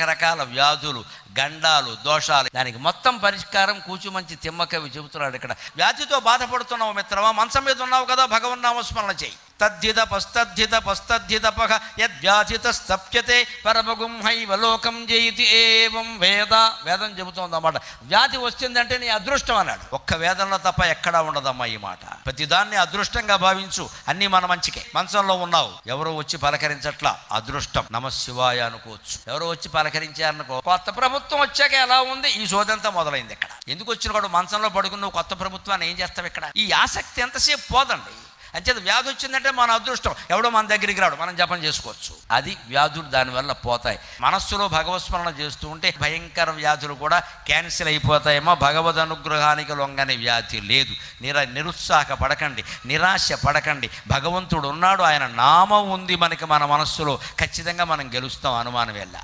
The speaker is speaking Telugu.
రకరకాల వ్యాధులు గండాలు దోషాలు. దానికి మొత్తం పరిష్కారం కూచుమంచి తిమ్మకవి చెబుతున్నాడు ఇక్కడ. వ్యాధితో బాధపడుతున్నావు మిత్రమా మంచం మీద ఉన్నావు కదా భగవన్ నామస్మరణ చేయి. తద్ధిత పస్తద్ధిత పస్తద్ధిత పహ యద్వ్యాధిత స్తప్యతే పరమగుం హైవ జయితి ఏవం వేద. వేదం చెబుతోంది అన్నమాట వ్యాధి వచ్చిందంటే నీ అదృష్టం అన్నాడు. ఒక్క వేదంలో తప్ప ఎక్కడా ఉండదమ్మా ఈ మాట. ప్రతిదాన్ని అదృష్టంగా భావించు. అన్నీ మన మంచికే. మంచంలో ఉన్నావు. ఎవరో వచ్చి పలకరించట్లా. అదృష్టం. నమశివాయ అనుకోవచ్చు. ఎవరో వచ్చి పలకరించారనుకో. కొత్త ప్రభుత్వం వచ్చాక ఎలా ఉంది? ఈ సోదంతా మొదలైంది ఇక్కడ. ఎందుకు వచ్చిన కూడా మంచంలో పడుకుని నువ్వు కొత్త ప్రభుత్వాన్ని ఏం చేస్తావు ఇక్కడ? ఈ ఆసక్తి ఎంతసేపు పోదండి? అంచేత వ్యాధి వచ్చిందంటే మన అదృష్టం. ఎవడో మన దగ్గరికి రాడు. మనం జపం చేసుకోవచ్చు. అది వ్యాధులు దానివల్ల పోతాయి. మనస్సులో భగవత్స్మరణ చేస్తూ ఉంటే భయంకర వ్యాధులు కూడా క్యాన్సిల్ అయిపోతాయేమో. భగవద్ అనుగ్రహానికి లొంగని వ్యాధి లేదు. నిర నిరుత్సాహ పడకండి నిరాశ పడకండి భగవంతుడు ఉన్నాడు. ఆయన నామం ఉంది మనకి మన మనస్సులో. ఖచ్చితంగా మనం గెలుస్తాం అనుమానం వెళ్ళా